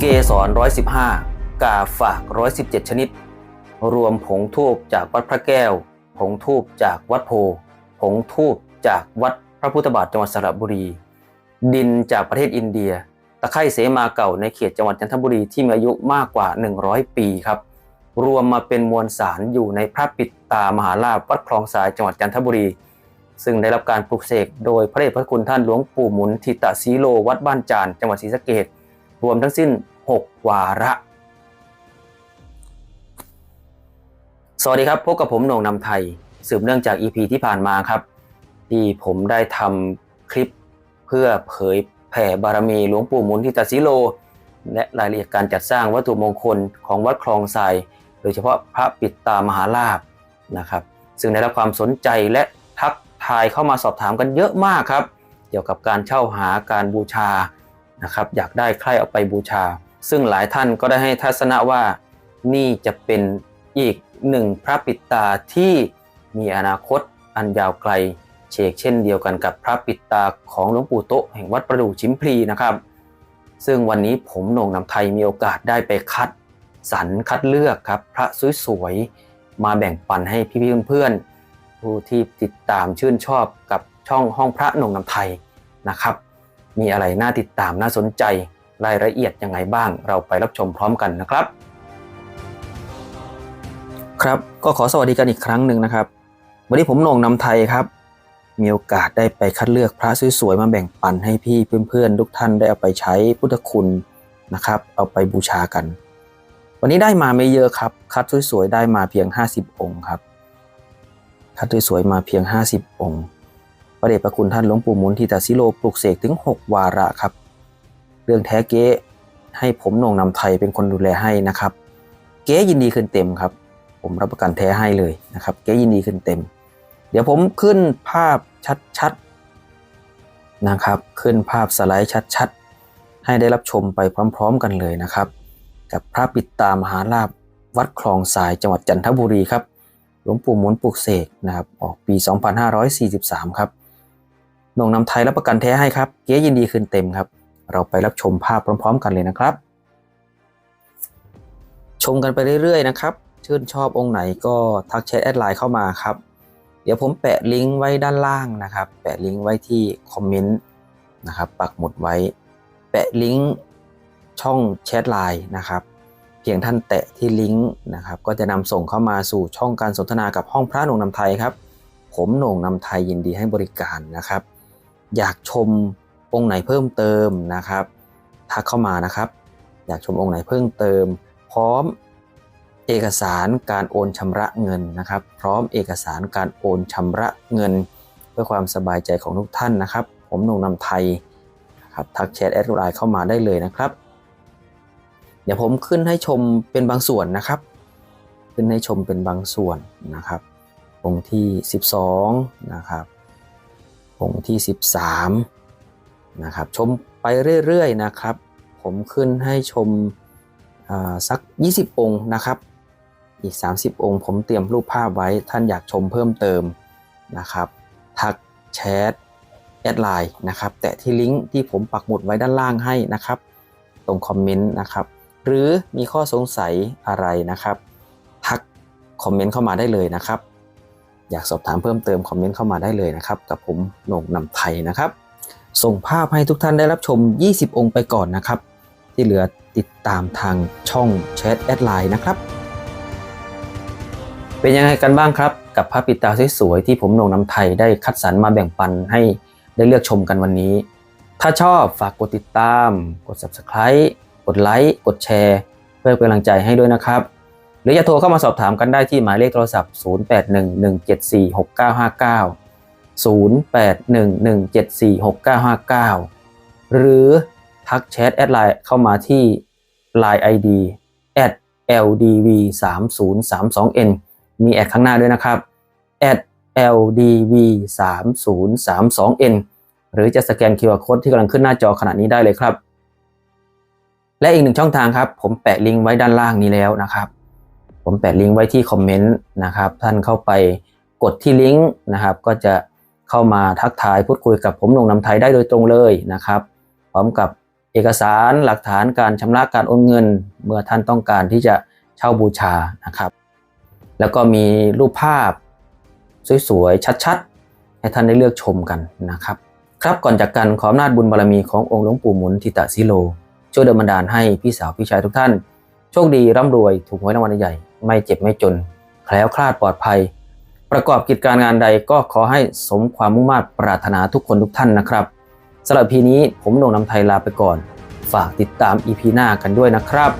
เกสร115 กาฝาก 117 ชนิด รวมผงทูบจากวัดพระแก้ว ผงทูบจากวัดโพ ผงทูบจากวัดพระพุทธบาทจังหวัดสระบุรี ดินจากประเทศอินเดีย ตะไคร่เสมาเก่าในเขตจังหวัดจันทบุรีที่มีอายุมากกว่า 100 ปีครับ รวมมาเป็นมวลสารอยู่ในพระปิดตามหาลาภวัดคลองสายจังหวัดจันทบุรี ซึ่งได้รับการปลูกเสกโดยพระเดชพระคุณท่านหลวงปู่หมุนทิตะสีโลวัดบ้านจานจังหวัดศรีสะเกษ วมทั้งสิ้น 6 วาระ สวัสดีครับ พบกับผมหน่งนำไทย สืบเนื่องจาก EP ที่ผ่านมาครับ ที่ผมได้ทำคลิปเพื่อเผยแผ่บารมีหลวงปู่มุนทิตะสีโล และรายละเอียดการจัดสร้างวัตถุมงคลของวัดคลองทราย โดยเฉพาะพระปิดตามหาลาภนะครับ ซึ่งได้รับความสนใจและทักทายเข้ามาสอบถามกันเยอะมากครับ เกี่ยวกับการเช่าหาการบูชา นะครับอยากได้ใครเอาไปบูชา ซึ่งหลายท่านก็ได้ให้ทัศนะว่านี่จะเป็นอีกหนึ่งพระปิดตาที่มีอนาคตอันยาวไกลเชกเช่นเดียวกันกับพระปิดตาของหลวงปู่โตะแห่งวัดประดู่ชิมพลีนะครับ ซึ่งวันนี้ผมหน่งนำไทยมีโอกาสได้ไปคัดสรรคัดเลือกครับพระสวยๆมาแบ่งปันให้พี่ๆเพื่อนๆผู้ที่ติดตามชื่นชอบกับช่องห้องพระหน่งนำไทยนะครับ มีอะไรน่าติดตามน่าสนใจ รายละเอียดยังไงบ้าง เราไปรับชมพร้อมกันนะครับ ครับก็ขอสวัสดีกันอีกครั้งหนึ่งนะครับ วันนี้ผมหน่งนำไทยครับ มีโอกาสได้ไปคัดเลือกพระสวยๆมาแบ่งปันให้พี่เพื่อนๆ ทุกท่านได้เอาไปใช้พุทธคุณนะครับ เอาไปบูชากัน วันนี้ได้มาไม่เยอะครับ คัดสวยๆได้มาเพียง 50 องค์ครับ คัดสวยๆมาเพียง 50 องค์ ระเดชพระคุณท่านหลวงปู่หมุนทิตาสิโลปลุกเสกถึง 6 วาระครับ เรื่องแท้เก๊ให้ผมนงนำไทยเป็นคนดูแลให้นะครับ เก๊ยินดีขึ้นเต็มครับ ผมรับประกันแท้ให้เลยนะครับ เก๊ยินดีขึ้นเต็ม เดี๋ยวผมขึ้นภาพชัดๆนะครับ ขึ้นภาพสไลด์ชัดๆ ให้ได้รับชมไปพร้อม ๆ กันเลยนะครับ กับพระปิดตามหาลาภวัดคลองสายจังหวัดจันทบุรีครับหลวงปู่หมุนปลุกเสกนะครับออกปี 2543 ครับ นงนำไทยรับประกันแท้ให้ครับเก๊ยินดีคืนเต็มครับ เราไปรับชมภาพพร้อม ๆ กันเลยนะครับ ชมกันไปเรื่อยๆนะครับ ชื่นชอบองค์ไหนก็ทักแชทแอดไลน์เข้ามาครับ เดี๋ยวผมแปะลิงก์ไว้ด้านล่างนะครับ แปะลิงก์ไว้ที่คอมเมนต์นะครับปักหมุดไว้ แปะลิงก์ช่องแชทไลน์นะครับ เพียงท่านแตะที่ลิงก์นะครับ ก็จะนำส่งเข้ามาสู่ช่องการสนทนากับห้องพระหนงนำไทยครับ ผมหนงนำไทยยินดีให้บริการนะครับ อยากชมองค์ไหนเพิ่มเติมนะครับทักเข้ามานะครับ อยากชมองค์ไหนเพิ่มเติม พร้อมเอกสารการโอนชำระเงินนะครับ พร้อมเอกสารการโอนชำระเงิน เพื่อความสบายใจของทุกท่านนะครับ ผมหนงนำไทยนะครับทักแชทแอดไลน์เข้ามาได้เลยนะครับ เดี๋ยวผมขึ้นให้ชมเป็นบางส่วนนะครับ ขึ้นให้ชมเป็นบางส่วนนะครับองค์ที่ 12 นะครับ องค์ที่ 13 นะครับ ชมไปเรื่อยๆนะครับ ผมขึ้นให้ชมสัก 20 องค์นะครับ อีก 30 องค์ ผมเตรียมรูปภาพไว้ท่านอยากชมเพิ่มเติมนะครับ ทักแชทแอดไลน์นะครับ แตะที่ลิงก์ที่ผมปักหมุดไว้ด้านล่างให้นะครับ ตรงคอมเมนต์นะครับ หรือมีข้อสงสัยอะไรนะครับ ทักคอมเมนต์เข้ามาได้เลยนะครับ อยากสอบถามเพิ่มเติมคอมเมนต์เข้ามาได้เลยนะครับ กับผมโหน่งนำไทยนะครับ ส่งภาพให้ทุกท่านได้รับชม 20 องค์ไปก่อนนะครับ ที่เหลือติดตามทางช่องแชทแอดไลน์นะครับ เป็นยังไงกันบ้างครับ กับภาพปิดตาสวยๆที่ผมโหน่งนำไทยได้คัดสรรมาแบ่งปันให้ได้เลือกชมกันวันนี้ ถ้าชอบฝากกดติดตาม กด subscribe กดไลค์กดแชร์ เพื่อเป็นกำลังใจให้ด้วยนะครับ รือจะโทรเข้ามาสอบถามกันได้ที่หมายเลขโทรศัพท์ 0811746959 0811746959 หรือทักแชทแอดไลน์เข้ามาที่ Line ID @ldv 3 0 3 2 n มีแอดข้างหน้าด้วยนะครับ @ldv 3 0 3 2 n หรือจะสแกน QR Code ที่กำลังขึ้นหน้าจอขณะนี้ได้เลยครับ และอีกหนึ่งช่องทางครับ ผมแปะลิงก์ไว้ด้านล่างนี้แล้วนะครับ ผมแปะลิงก์ไว้ที่คอมเมนต์นะครับ ท่านเข้าไปกดที่ลิงก์นะครับ ก็จะเข้ามาทักทายพูดคุยกับผมหนงนำไทยได้โดยตรงเลยนะครับ พร้อมกับเอกสารหลักฐานการชำระการโอนเงิน เมื่อท่านต้องการที่จะเช่าบูชานะครับ แล้วก็มีรูปภาพสวยๆชัดๆ ให้ท่านได้เลือกชมกันนะครับ ครับก่อนจากกันขออำนาจบุญบารมีขององค์หลวงปู่หมุนทิตะซิโลช่วยดลบันดาลให้พี่สาวพี่ชายทุกท่าน โชคดีร่ำรวยถูกหวยรางวัลใหญ่ไม่เจ็บไม่จน แคล้วคลาดปลอดภัย ประกอบกิจการงานใดก็ขอให้สมความมุ่งมั่นปรารถนาทุกคนทุกท่านนะครับสำหรับพีนี้ผมโหนงนำไทยลาไปก่อน ฝากติดตามอีพีหน้ากันด้วยนะครับ